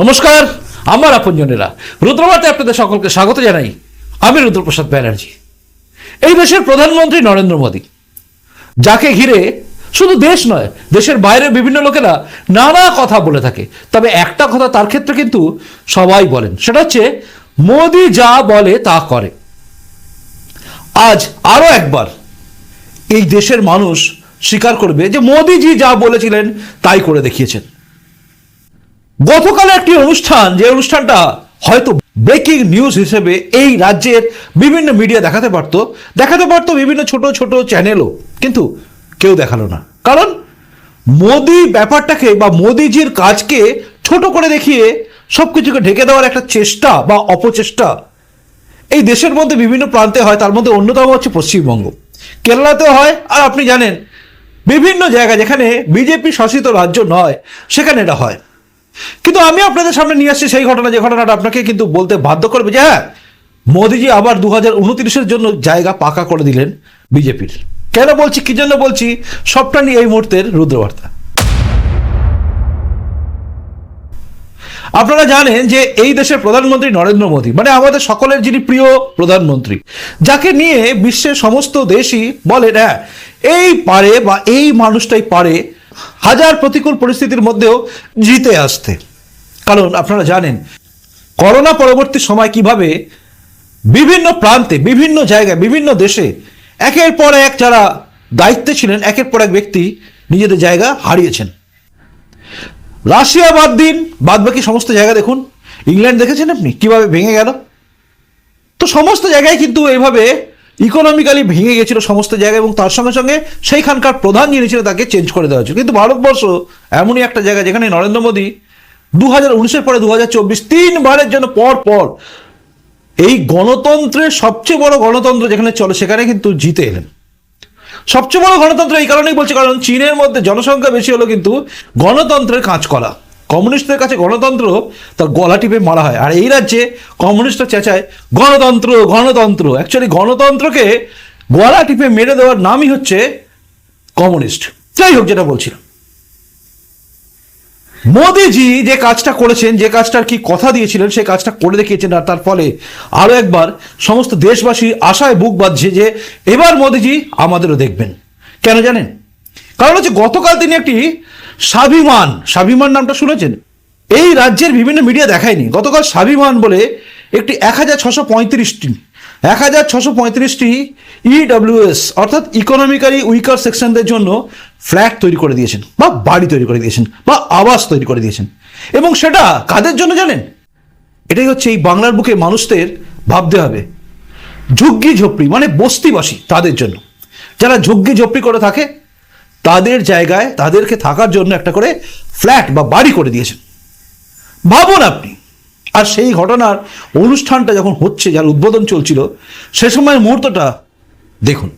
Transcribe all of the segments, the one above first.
নমস্কার, আমার আপনজনেরা। রুদ্রবার্তে আপনাদের সকলকে স্বাগত জানাই। আমি রুদ্রপ্রসাদ ব্যানার্জি। এই দেশের প্রধানমন্ত্রী নরেন্দ্র মোদী। যাকে ঘিরে শুধু দেশ নয়, দেশের বাইরে বিভিন্ন লোকেরা নানা কথা বলে থাকে। তবে একটা কথা তার ক্ষেত্রে কিন্তু সবাই বলেন, সেটা হচ্ছে মোদী যা বলে তা করে। আজ আরও একবার এই দেশের মানুষ স্বীকার করবে যে মোদিজি যা বলেছিলেন তাই করে দেখিয়েছেন। গতকাল একটি অনুষ্ঠান, যে অনুষ্ঠানটা হয়তো ব্রেকিং নিউজ হিসেবে এই রাজ্যের বিভিন্ন মিডিয়া দেখাতে পারতো দেখাতে পারতো বিভিন্ন ছোট ছোট চ্যানেলও কিন্তু কেউ দেখাল না। কারণ মোদি ব্যাপারটাকে বা মোদিজির কাজকে ছোট করে দেখিয়ে সব কিছুকে ঢেকে দেওয়ার একটা চেষ্টা বা অপচেষ্টা এই দেশের মধ্যে বিভিন্ন প্রান্তে হয়, তার মধ্যে অন্যতম হচ্ছে পশ্চিমবঙ্গ। কেরালাতেও হয়, আর আপনি জানেন, বিভিন্ন জায়গায় যেখানে বিজেপি শাসিত রাজ্য নয়, সেখানে এটা হয়। কিন্তু আমি আপনাদের সামনে নিয়ে আসছি সেই ঘটনা, যে ঘটনাটা আপনাকে কিন্তু বলতে বাধ্য করবে যে হ্যাঁ মোদিজি আবার দু হাজার জন্য জায়গা পাকা করে দিলেন বিজেপির। কেন বলছি, কি জন্য বলছি? সবটা নিয়ে এই মুহূর্তের রুদ্রবার্তা। আপনারা জানেন যে এই দেশের প্রধানমন্ত্রী নরেন্দ্র মোদী মানে আমাদের সকলের যিনি প্রিয় প্রধানমন্ত্রী, যাকে নিয়ে বিশ্বের সমস্ত দেশই বলেন হ্যাঁ এই পারে বা এই মানুষটাই পারে হাজার প্রতিকূল পরিস্থিতির মধ্যেও জিতে আসতে। কারণ আপনারা জানেন, করোনা পরবর্তী সময় কীভাবে বিভিন্ন প্রান্তে, বিভিন্ন জায়গায়, বিভিন্ন দেশে, একের পর এক যারা দায়িত্বে ছিলেন, একের পর এক ব্যক্তি নিজেদের জায়গা হারিয়েছেন। রাশিয়া বাদ দিন বাদ বাকি সমস্ত জায়গা দেখুন। ইংল্যান্ড দেখেছেন আপনি? কীভাবে ভেঙে গেল? তো সমস্ত জায়গায় কিন্তু এইভাবে ইকোনমিক্যালি ভেঙে গেছিল সমস্ত জায়গায় এবং তার সঙ্গে সঙ্গে সেইখানকার প্রধান যিনি ছিল তাকে চেঞ্জ করে দেওয়া হয়েছিল। কিন্তু ভারতবর্ষ এমনই একটা জায়গা যেখানে নরেন্দ্র মোদী দু হাজার উনিশের পরে দু হাজার চব্বিশ তিনবারের জন্য পর পর এই গণতন্ত্রের সবচেয়ে বড় গণতন্ত্র যেখানে চলে, সেখানে কিন্তু জিতে এলেন। সবচেয়ে বড় গণতন্ত্র এই কারণেই বলছি, কারণ চীনের মধ্যে জনসংখ্যা বেশি হলো কিন্তু গণতন্ত্রের কাজ করা কমিউনিস্টদের কাছে গণতন্ত্র তার গলা টিপে মারা হয়। আর এই রাজ্যে কমিউনিস্টরা চেঁচায়, গণতন্ত্র গণতন্ত্র। অ্যাকচুয়ালি গণতন্ত্রকে গলা টিপে মেরে দেওয়ার নামই হচ্ছে কমিউনিস্ট। যাই হোক, যেটা বলছিলাম। মোদিজি যে কাজটা করেছেন, যে কাজটার কি কথা দিয়েছিলেন সেই কাজটা করে দেখিয়েছেন, আর তার ফলে আরও একবার সমস্ত দেশবাসী আশায় বুক বাঁধছে যে এবার মোদিজি আমাদেরও দেখবেন। কেন জানেন? কারণ হচ্ছে গতকাল তিনি একটি স্বাভিমান স্বাভিমান নামটা শুনেছেন? এই রাজ্যের বিভিন্ন মিডিয়া দেখায়নি। গতকাল স্বাভিমান বলে একটি এক হাজার ছশো পঁয়ত্রিশটি, এক হাজার ছশো পঁয়ত্রিশটি ইডব্লিউএস অর্থাৎ ইকোনমিক্যালি উইকার সেকশনদের জন্য ফ্ল্যাট তৈরি করে দিয়েছেন, বা বাড়ি তৈরি করে দিয়েছেন, বা আবাস তৈরি করে দিয়েছেন। এবং সেটা কাদের জন্য জানেন? এটাই হচ্ছে এই বাংলার বুকে মানুষদের ভাবতে হবে। ঝুগ্গি ঝোপড়ি মানে বস্তিবাসী তাদের জন্য। যারা ঝুগ্গি ঝোপড়ি করে থাকে তাদের জায়গায় তাদেরকে থাকার জন্য একটা করে ফ্ল্যাট বা বাড়ি করে দিয়েছেন। ভাবুন আপনি, আর সেই ঘটনার অনুষ্ঠানটা যখন হচ্ছে, যার উদ্বোধন চলছিল, সে সময়ের মুহূর্তটা দেখুন।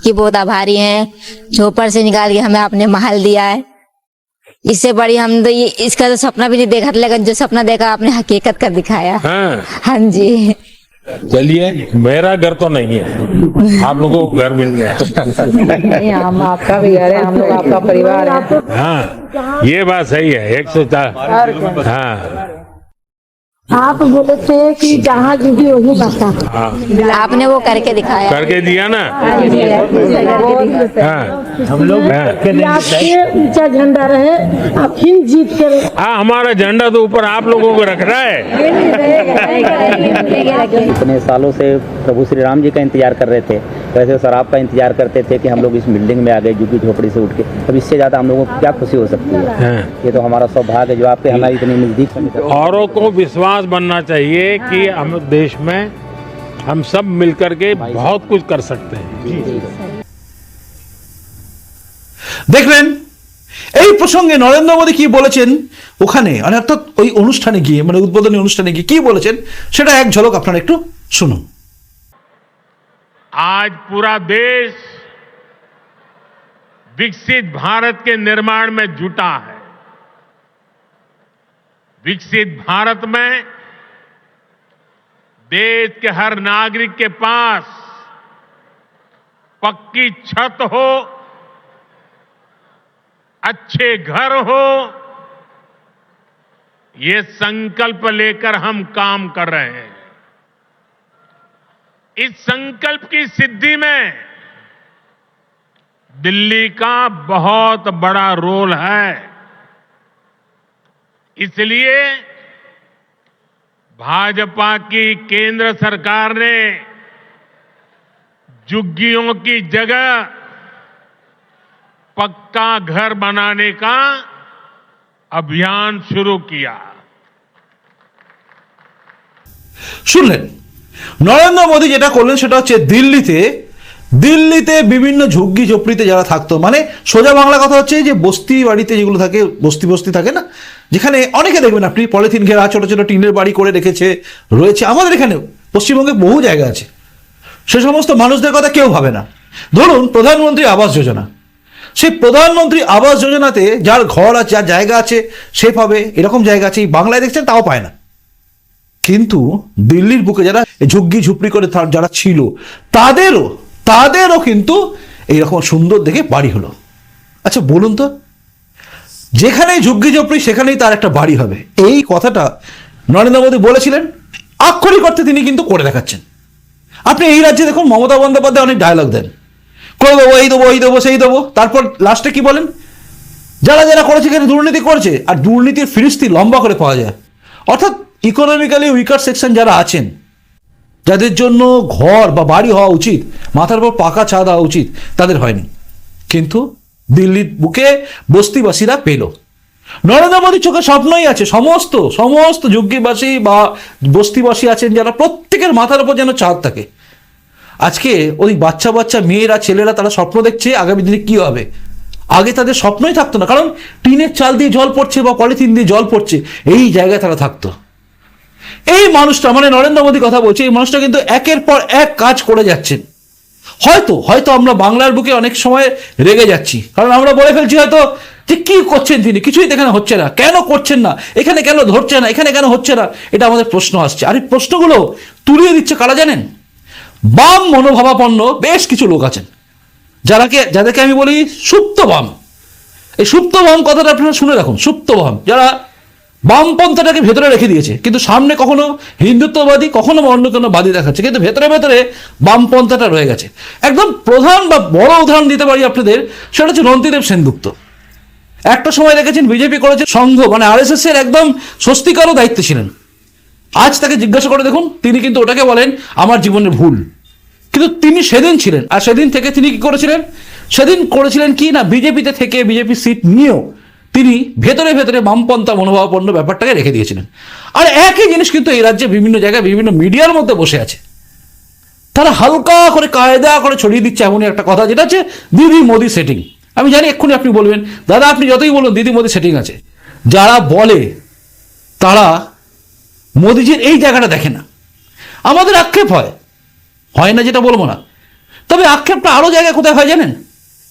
की बहुत आभारी हैं झोपड़ से निकाल के हमें आपने महल दिया है। इससे बड़ी हम तो ये इसका तो सपना भी नहीं देखा था लेकिन जो सपना देखा आपने हकीकत कर दिखाया। हाँ। हाँ जी। चलिए मेरा घर तो नहीं है। आप लोगों को घर मिल गया। नहीं हम आपका भी घर है हम लोग आपका परिवार है। हाँ ये बात सही है एक सौ चार। हाँ। आप बोले थे कि जहाँ जुड़ी वही बता हाँ आपने वो करके दिखाया करके दिया ना हाँ हम लोग हाँ ऊँचा झंडा रहे आप फिर जीत कर हाँ, हमारा झंडा तो ऊपर आप लोगों को रख रहा है इतने सालों से प्रभु श्री राम जी का इंतज़ार कर रहे थे वैसे सर आपका इंतजार करते थे कि हम लोग इस बिल्डिंग में आ गए झुग्गी झोपड़ी से उठ के अब इससे ज्यादा हम लोगों को क्या खुशी हो सकती है हाँ। ये तो हमारा सौभाग्य है जो आपके हमारी इतनी नजदीक से औरों को विश्वास बनना चाहिए कि हम देश में हम सब मिलकर के बहुत कुछ कर सकते हैं দেখলেন এই প্রসঙ্গে নরেন্দ্র মোদী কি বলেছেন ওখানে মানে অর্থাৎ ওই অনুষ্ঠানে গিয়ে মানে উদ্বোধনী অনুষ্ঠানে গিয়ে কি বলেছেন সেটা এক ঝলক আপনারা একটু শুনুন आज पूरा देश विकसित भारत के निर्माण में जुटा है। विकसित भारत में देश के हर नागरिक के पास पक्की छत हो, अच्छे घर हो, ये संकल्प लेकर हम काम कर रहे हैं। इस संकल्प की सिद्धि में दिल्ली का बहुत बड़ा रोल है। इसलिए भाजपा की केंद्र सरकार ने झुग्गियों की जगह पक्का घर बनाने का अभियान शुरू किया। सुन लें নরেন্দ্র মোদী যেটা করলেন সেটা হচ্ছে দিল্লিতে দিল্লিতে বিভিন্ন ঝুগ্গি ঝোপড়িতে যারা থাকতো মানে সোজা বাংলা কথা হচ্ছে যে বস্তি বাড়িতে যেগুলো থাকে, বস্তি বস্তি থাকে না, যেখানে অনেকে দেখবেন আপনি পলিথিন ঘেরা, ছোট ছোট টিনের বাড়ি করে রেখেছে, রয়েছে, আমাদের এখানেও, পশ্চিমবঙ্গে বহু জায়গা আছে। সে সমস্ত মানুষদের কথা কেউ ভাবে না। ধরুন প্রধানমন্ত্রী আবাস যোজনা। সেই প্রধানমন্ত্রী আবাস যোজনাতে যার ঘর আছে, যার জায়গা আছে সে পাবে এরকম জায়গা আছে বাংলায় দেখছেন তাও পায় না। কিন্তু দিল্লির বুকে যারা ঝুগ্গি ঝুপড়ি করে যারা ছিল, তাদেরও তাদেরও কিন্তু এইরকম সুন্দর দেখে বাড়ি হলো। আচ্ছা বলুন তো, যেখানেই ঝুগ্গি ঝুপড়ি, সেখানেই তার একটা বাড়ি হবে। এই কথাটা নরেন্দ্র মোদী বলেছিলেন, আক্ষরিক অর্থে তিনি কিন্তু করে দেখাচ্ছেন। আপনি এই রাজ্যে দেখুন, মমতা বন্দ্যোপাধ্যায় অনেক ডায়লগ দেন। করে দেবো, এই দেবো এই দেবো, সেই দেবো, তারপর লাস্টে কি বলেন? যারা যারা করেছে, এখানে দুর্নীতি করছে, আর দুর্নীতির ফিরিস্তি লম্বা করে পাওয়া যায়। অর্থাৎ ইকোনমিক্যালি উইকার সেকশন যারা আছেন, যাদের জন্য ঘর বা বাড়ি হওয়া উচিত, মাথার উপর পাকা ছাদ হওয়া উচিত, তাদের হয়নি। কিন্তু দিল্লির বুকে বস্তিবাসীরা পেল। নরেন্দ্র মোদীর চোখে স্বপ্নই আছে, সমস্ত সমস্ত যুগ্গীবাসী বা বস্তিবাসী আছেন যারা প্রত্যেকের মাথার উপর যেন চাঁদ থাকে। আজকে ওই বাচ্চা বাচ্চা মেয়েরা, ছেলেরা তারা স্বপ্ন দেখছে আগামী দিনে কি হবে। আগে তাদের স্বপ্নই থাকতো না, কারণ টিনের চাল দিয়ে জল পড়ছে বা পলিথিন দিয়ে জল পড়ছে, এই জায়গায় তারা থাকতো। এই মানুষটা মানে নরেন্দ্র মোদী কথা বলছে, এই মানুষটা কিন্তু একের পর এক কাজ করে যাচ্ছেন হয়তো হয়তো আমরা বাংলার বুকে অনেক সময় রেগে যাচ্ছি। কারণ আমরা বলে ফেলছি হয়তো যে কি করছেন তিনি? কিছুই তো এখানে হচ্ছে না। কেন করছেন না? এখানে কেন ধরছে না? এখানে কেন হচ্ছে না? এটা আমাদের প্রশ্ন আসছে। আর এই প্রশ্নগুলো তুলিয়ে দিচ্ছে কারা জানেন? বাম মনোভাবাপন্ন বেশ কিছু লোক আছেন। যারাকে, যাদেরকে আমি বলি সুপ্ত বাম। এই সুপ্ত বাম কথাটা আপনারা শুনে রাখুন। সুপ্ত বাম। যারা বামপন্থাটাকে ভেতরে রেখে দিয়েছে। কিন্তু সামনে কখনো হিন্দুত্ববাদী, কখনো অন্য কোনো বাদী দেখাচ্ছে। কিন্তু ভেতরে ভেতরে বামপন্থাটা রয়ে গেছে। একদম প্রধান বা বড় উদাহরণ দিতে পারি আপনাদের, সেটা হচ্ছে রন্তিদেব সেনগুপ্ত। একটা সময় দেখেছেন বিজেপি করেছে সংঘ মানে আরএসএস এর একদম স্বস্তিকারও দায়িত্বে ছিলেন। আজ তাকে জিজ্ঞাসা করে দেখুন, তিনি কিন্তু ওটাকে বলেন, আমার জীবনের ভুল। কিন্তু তিনি সেদিন ছিলেন, আর সেদিন থেকে তিনি কি করেছিলেন? সেদিন করেছিলেন কি না? বিজেপিতে থেকে বিজেপি সিট নিয়েও তিনি ভেতরে ভেতরে বামপন্থা মনোভাবাপন্ন ব্যাপারটাকে রেখে দিয়েছিলেন। আর একই জিনিস কিন্তু এই রাজ্যে বিভিন্ন জায়গায় বিভিন্ন মিডিয়ার মধ্যে বসে আছে। তারা হালকা করে কায়দা করে ছড়িয়ে দিচ্ছে এমনই একটা কথা, যেটা হচ্ছে দিদি মোদি সেটিং আমি জানি এক্ষুনি আপনি বলবেন, দাদা, আপনি যতই বলুন, দিদি মোদি সেটিং আছে। যারা বলে, তারা মোদিজির এই জায়গাটা দেখে না। আমাদের আক্ষেপ হয়। হয় না যেটা বলব না। তবে আক্ষেপটা আরও জায়গায় কোথায় হয় জানেন?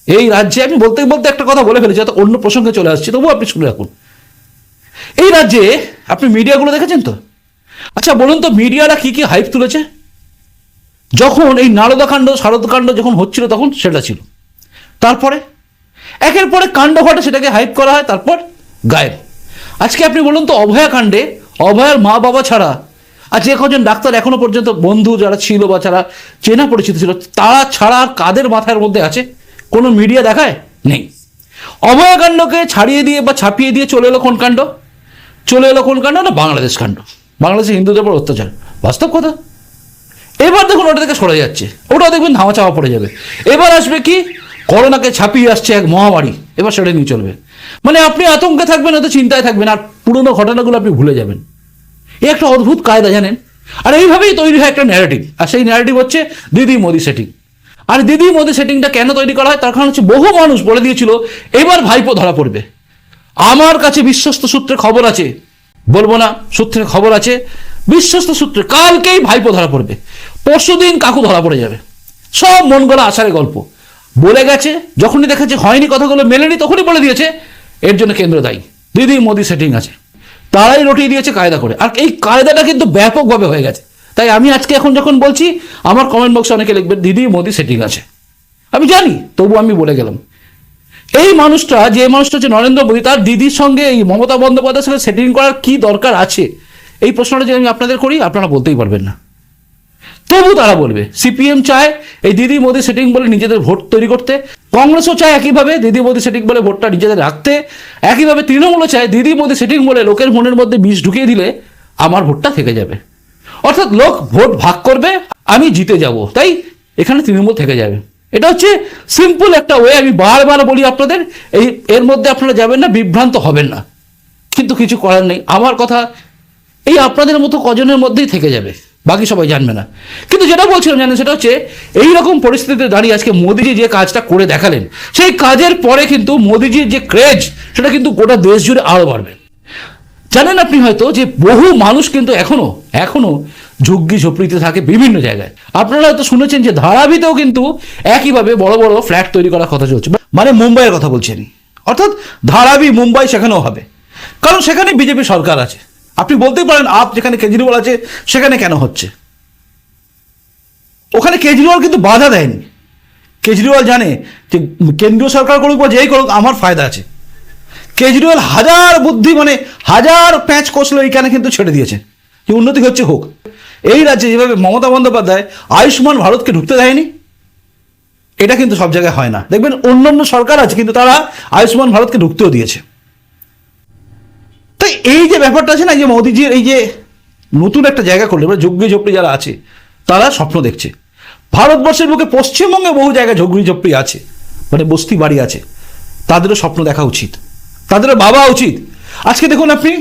এই রাজ্যে আমি বলতে বলতে একটা কথা বলে ফেলেছি হয়তো অন্য প্রসঙ্গে চলে আসছি, তবুও আপনি শুনে রাখুন। এই রাজ্যে আপনি মিডিয়াগুলো দেখেছেন তো? আচ্ছা বলুন তো, মিডিয়ারা কি কি হাইপ তুলেছে? যখন এই নারদাকাণ্ড শারদকাণ্ড যখন হচ্ছিল, তখন সেটা ছিল। তারপরে? একের পরে কাণ্ড ঘটে, সেটাকে হাইপ করা হয়, তারপর গায়েব। আজকে আপনি বলুন তো, অভয়া কাণ্ডে, অভয়ার মা বাবা ছাড়া আর যে কজন ডাক্তার এখনও পর্যন্ত বন্ধু যারা ছিল বা যারা চেনা পরিচিত ছিল, তারা ছাড়া কাদের মাথার মধ্যে আছে? কোনো মিডিয়া দেখায়? নেই। অভয়াকাণ্ডকে ছাড়িয়ে দিয়ে বা ছাপিয়ে দিয়ে চলে এলো কোন কাণ্ড? চলে এলো কোন কাণ্ড? না, বাংলাদেশ কাণ্ড। বাংলাদেশে হিন্দুদের উপর অত্যাচার। বাস্তব কথা? এবার দেখুন ওটা থেকে সরে যাচ্ছে। ওটাও দেখবেন ধামা চাওয়া পড়ে যাবে। এবার আসবে কি? করোনাকে ছাপিয়ে আসছে এক মহামারী। এবার সেটা নিয়ে চলবে। মানে আপনি আতঙ্কে থাকবেন, হয়তো চিন্তায় থাকবেন, আর পুরনো ঘটনাগুলো আপনি ভুলে যাবেন। এ একটা অদ্ভুত কায়দা, জানেন? আর এইভাবেই তৈরি হয় একটা ন্যারেটিভ আর সেই ন্যারেটিভ হচ্ছে দিদি মোদি সেটিং আর দিদি মোদি সেটিংটা কেন তৈরি করা হয়? তার কারণ হচ্ছে বহু মানুষ বলে দিয়েছিল, এবার ভাইপো ধরা পড়বে। আমার কাছে বিশ্বস্ত সূত্রে খবর আছে, বলব না, সূত্রে খবর আছে, বিশ্বস্ত সূত্রে কালকেই ভাইপো ধরা পড়বে। পরশুদিন কাকু ধরা পড়ে যাবে। সব মন গলা আষাঢ়ে গল্প। বলে গেছে, যখনই দেখেছে হয়নি কথাগুলো মেলেনি, তখনই বলে দিয়েছে, এর জন্য কেন্দ্র দায়ী। দিদি, মোদি সেটিং আছে। তারাই রটিয়ে দিয়েছে কায়দা করে। আর এই কায়দাটা কিন্তু ব্যাপকভাবে হয়ে গেছে। তাই আমি আজকে এখন যখন বলছি, আমার কমেন্ট বক্সে অনেকে লিখবেন দিদি, মোদি সেটিং আছে। আমি জানি, তবু আমি বলে গেলাম। এই মানুষটা, যে মানুষটা হচ্ছে নরেন্দ্র মোদী, তার দিদির সঙ্গে এই মমতা বন্দ্যোপাধ্যায়ের সঙ্গে সেটিং করার কি দরকার আছে? এই প্রশ্নটা যদি আমি আপনাদের করি, আপনারা বলতেই পারবেন না। তবু তারা বলবে, সিপিএম চায় এই দিদি মোদী সেটিং বলে নিজেদের ভোট তৈরি করতে, কংগ্রেসও চায় একইভাবে দিদি মোদী সেটিং বলে ভোটটা নিজেদের রাখতে, একইভাবে তৃণমূলও চায় দিদি মোদী সেটিং বলে লোকের মনের মধ্যে বিষ ঢুকিয়ে দিলে আমার ভোটটা থেকে যাবে। অর্থাৎ লোক ভোট ভাগ করবে, আমি জিতে যাব। তাই এখানে তৃণমূল থেকে যাবে। এটা হচ্ছে সিম্পল একটা ওয়ে আমি বারবার বলি আপনাদের, এই এর মধ্যে আপনারা যাবেন না, বিভ্রান্ত হবেন না। কিন্তু কিছু করার নেই। আমার কথা, এই আপনাদের মতো কজনের মধ্যেই থেকে যাবে। বাকি সবাই জানবে না। কিন্তু যেটা বলছিলাম, জানেন, সেটা হচ্ছে এই রকম পরিস্থিতিতে দাঁড়িয়ে আজকে মোদিজি যে কাজটা করে দেখালেন, সেই কাজের পরে কিন্তু মোদিজির যে ক্রেজ সেটা কিন্তু গোটা দেশ জুড়ে আরও বাড়বে। জানেন আপনি হয়তো যে বহু মানুষ কিন্তু এখনও এখনও ঝুগ্গি ঝুপড়িতে থাকে বিভিন্ন জায়গায়। আপনারা হয়তো শুনেছেন যে ধারাবিতেও কিন্তু একইভাবে বড় বড় ফ্ল্যাট তৈরি করার কথা চলছে। মানে মুম্বাইয়ের কথা বলছেন। অর্থাৎ ধারাবি মুম্বাই সেখানেও হবে। কারণ সেখানে বিজেপি সরকার আছে। আপনি বলতেই পারেন, আপ যেখানে কেজরিওয়াল আছে, সেখানে কেন হচ্ছে? ওখানে কেজরিওয়াল কিন্তু বাধা দেয়নি। কেজরিওয়াল জানে যে কেন্দ্রীয় সরকার করুক বা যেই করুক, আমার ফায়দা আছে। কেজরিওয়াল হাজার বুদ্ধি মানে হাজার প্যাঁচ কষলো এইখানে কিন্তু ছেড়ে দিয়েছে। যে উন্নতি হচ্ছে হোক। এই রাজ্যে যেভাবে মমতা বন্দ্যোপাধ্যায় আয়ুষ্মান ভারতকে ঢুকতে দেয়নি, এটা কিন্তু সব জায়গায় হয় না। দেখবেন অন্যান্য সরকার আছে, কিন্তু তারা আয়ুষ্মান ভারতকে ঢুকতেও দিয়েছে। তাই এই যে ব্যাপারটা আছে না যে মোদিজির এই যে নতুন একটা জায়গা করলে মানে ঝুঁকড়ি ঝোপড়ি যারা আছে, তারা স্বপ্ন দেখছে। ভারতবর্ষের বুকে পশ্চিমবঙ্গে বহু জায়গায় ঝুঁকড়ি ঝোপড়ি আছে মানে বস্তি বাড়ি আছে, তাদেরও স্বপ্ন দেখা উচিত। তাদেরও ভাবা উচিত। আজকে দেখুন আপনি,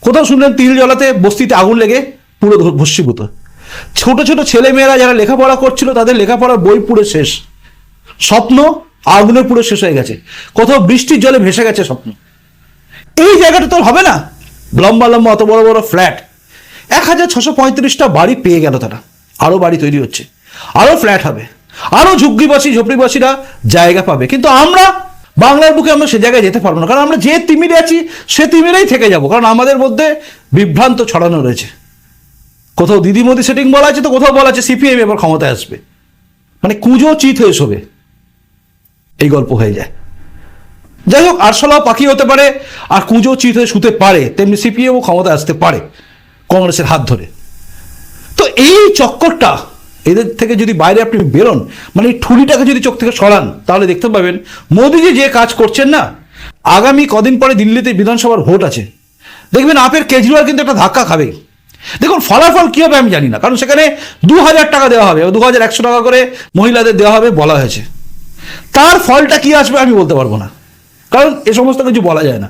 কোথাও শুনলেন তিল জ্বলাতে বস্তিতে আগুন লেগে পুরো ভস্মীভূত। ছোট ছোট ছেলে মেয়েরা যারা লেখাপড়া করছিল, তাদের লেখাপড়ার বই পুরো শেষ। স্বপ্ন আগুনে পুরো শেষ হয়ে গেছে। কোথাও বৃষ্টির জলে ভেসে গেছে স্বপ্ন। এই জায়গাটা তো হবে না। লম্বা লম্বা অত বড় বড় ফ্ল্যাট। এক হাজার ছশো পঁয়ত্রিশটা বাড়ি পেয়ে গেল তারা। আরও বাড়ি তৈরি হচ্ছে। আরও ফ্ল্যাট হবে। আরও ঝুঁকড়িবাসী ঝুপড়িবাসীরা জায়গা পাবে। কিন্তু আমরা বাংলার বুকে আমরা সে জায়গায় যেতে পারব না। কারণ আমরা যে তিমিরে আছি, সে তিমিরেই থেকে যাব। কারণ আমাদের মধ্যে বিভ্রান্ত ছড়ানো রয়েছে। কোথাও দিদি মোদি সেটিং বলা আছে, তো কোথাও বলা আছে সিপিএম এবার ক্ষমতায় আসবে। মানে কুঁজো চিত হয়ে শোবে। এই গল্প হয়ে যায়। যাই হোক, আরশোলাও পাখি হতে পারে, আর কুঁজো চিত হয়ে শুতে পারে। তেমনি সিপিএমও ক্ষমতায় আসতে পারে, কংগ্রেসের হাত ধরে। তো এই চক্করটা এদের থেকে যদি বাইরে আপনি বেরোন মানে এই ঠুলিটাকে যদি চোখ থেকে সরান, তাহলে দেখতে পাবেন মোদিজি যে কাজ করছেন না, আগামী কদিন পরে দিল্লিতে বিধানসভার ভোট আছে। দেখবেন আপের কেজরিওয়াল কিন্তু একটা ধাক্কা খাবে। দেখুন ফলাফল কী হবে আমি জানি না, কারণ সেখানে দু হাজার টাকা দেওয়া হবে দু হাজার একশো টাকা করে মহিলাদের দেওয়া হবে বলা হয়েছে। তার ফলটা কি আসবে আমি বলতে পারব না, কারণ এ সমস্ত কিছু বলা যায় না।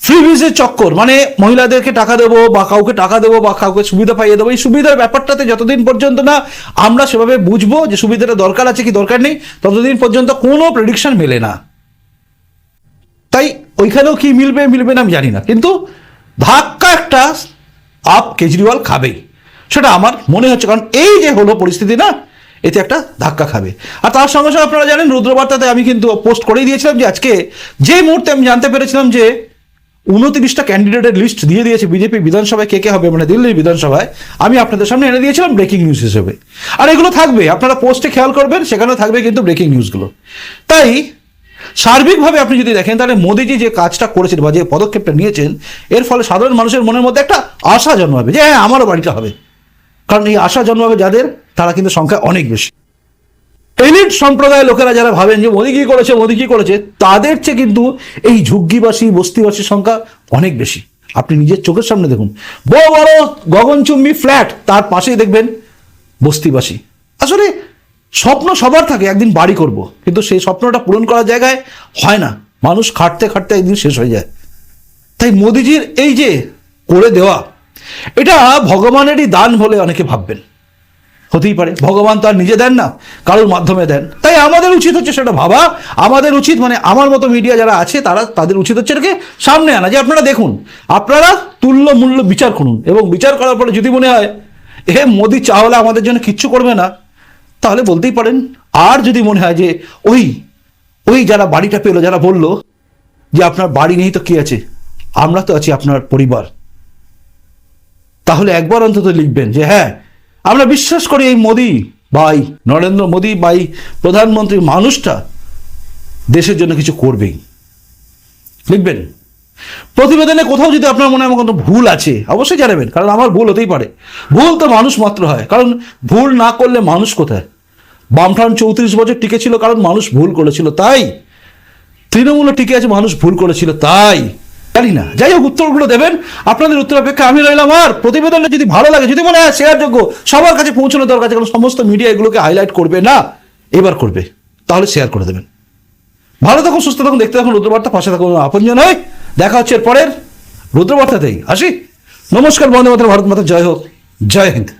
ফ্রি ভিজের চক্কর মানে মহিলাদেরকে টাকা দেবো বা কাউকে টাকা দেবো বা কাউকে সুবিধা পাইয়ে দেবো, এই সুবিধার ব্যাপারটাতে যতদিন পর্যন্ত না আমরা সেভাবে বুঝব যে সুবিধাটা দরকার আছে কি দরকার নেই, ততদিন পর্যন্ত কোনো প্রেডিকশন মেলে না। তাই ওইখানেও কি মিলবে মিলবে না আমি জানি না, কিন্তু ধাক্কা একটা আপ কেজরিওয়াল খাবেই সেটা আমার মনে হচ্ছে, কারণ এই যে হলো পরিস্থিতি না, এতে একটা ধাক্কা খাবে। আর তার সঙ্গে সঙ্গে আপনারা জানেন, রুদ্রবার্তাতে আমি কিন্তু পোস্ট করেই দিয়েছিলাম যে আজকে যে মুহূর্তে আমি জানতে পেরেছিলাম যে উনত্রিশটা ক্যান্ডিডেটের লিস্ট দিয়ে দিয়েছে বিজেপি বিধানসভায় কে কে হবে? মানে দিল্লির বিধানসভায়। আমি আপনাদের সামনে এনে দিয়েছিলাম ব্রেকিং নিউজ হিসেবে। আর এগুলো থাকবে, আপনারা পোস্টে খেয়াল করবেন সেখানে থাকবে কিন্তু ব্রেকিং নিউজগুলো তাই, সার্বিকভাবে আপনি যদি দেখেন, তাহলে মোদিজি যে কাজটা করেছেন বা যে পদক্ষেপটা নিয়েছেন, এর ফলে সাধারণ মানুষের মনের মধ্যে একটা আশা জন্মাবে যে হ্যাঁ আমারও বাড়িটা হবে। কারণ এই আশা জন্মাবে যাদের, তারা কিন্তু সংখ্যা অনেক বেশি। এলিট সম্প্রদায়ের লোকেরা যারা ভাবেন যে মোদি কি করেছে, মোদি কি করেছে, তাদের চেয়ে কিন্তু এই ঝুগ্গিবাসী বস্তিবাসীর সংখ্যা অনেক বেশি। আপনি নিজের চোখের সামনে দেখুন। বড় বড় গগনচুম্বী ফ্ল্যাট তার পাশেই দেখবেন বস্তিবাসী। আসলে স্বপ্ন সবার থাকে, একদিন বাড়ি করব। কিন্তু সেই স্বপ্নটা পূরণ করার জায়গায় হয় না। মানুষ খাটতে খাটতে একদিন শেষ হয়ে যায়। তাই মোদিজির এই যে করে দেওয়া, এটা ভগবানেরই দান বলে অনেকে ভাববেন। হতেই পারে। ভগবান তো আর নিজে দেন না, কারোর মাধ্যমে দেন। তাই আমাদের উচিত হচ্ছে সেটা ভাবা। আমাদের উচিত মানে আমার মতো মিডিয়া যারা আছে, তারা তাদের উচিত হচ্ছে এটাকে সামনে আনা। যে আপনারা দেখুন, আপনারা তুল্য মূল্য বিচার করুন এবং বিচার করার পরে যদি মনে হয়, এ মোদি চাওলা আমাদের জন্য কিচ্ছু করবে না, তাহলে বলতেই পারেন। আর যদি মনে হয় যে, ওই ওই যারা বাড়িটা পেল, যারা বলল যে আপনার বাড়ি নেই তো কি আছে? আমরা তো আছি আপনার পরিবার। তাহলে একবার অন্তত লিখবেন যে হ্যাঁ আমরা বিশ্বাস করি এই মোদী ভাই, নরেন্দ্র মোদী ভাই প্রধানমন্ত্রী মানুষটা দেশের জন্য কিছু করবেই। লিখবেন, প্রতিবেদনে কোথাও যদি আপনার মনে হয় কোনো ভুল আছে, অবশ্যই জানাবেন, কারণ আমার ভুল হতেই পারে। ভুল তো মানুষ মাত্র হয়, কারণ ভুল না করলে মানুষ কোথায়? বামফ্রন্ট চৌত্রিশ বছর টিকে ছিল কারণ মানুষ ভুল করেছিল, তাই? তৃণমূলও টিকে আছে, মানুষ ভুল করেছিল, তাই? জানি না। যাই হোক, উত্তরগুলো দেবেন। আপনাদের উত্তর অপেক্ষা আমি রইলাম। আর প্রতিবেদনটা যদি ভালো লাগে, যদি মনে হয় শেয়ার যোগ্য, সবার কাছে পৌঁছানো দরকার কারণ সমস্ত মিডিয়া এগুলোকে হাইলাইট করবে না, এবার করবে। তাহলে শেয়ার করে দেবেন। ভালো থাকুন, সুস্থ থাকুন, দেখতে থাকুন রুদ্রবার্তা, পাশে থাকুন আপনজন হয়। দেখা হচ্ছে এর পরের রুদ্রবার্তাতেই। আসি? নমস্কার, বন্দে মাতরম, ভারত মাতা, জয় হোক। জয় হিন্দ।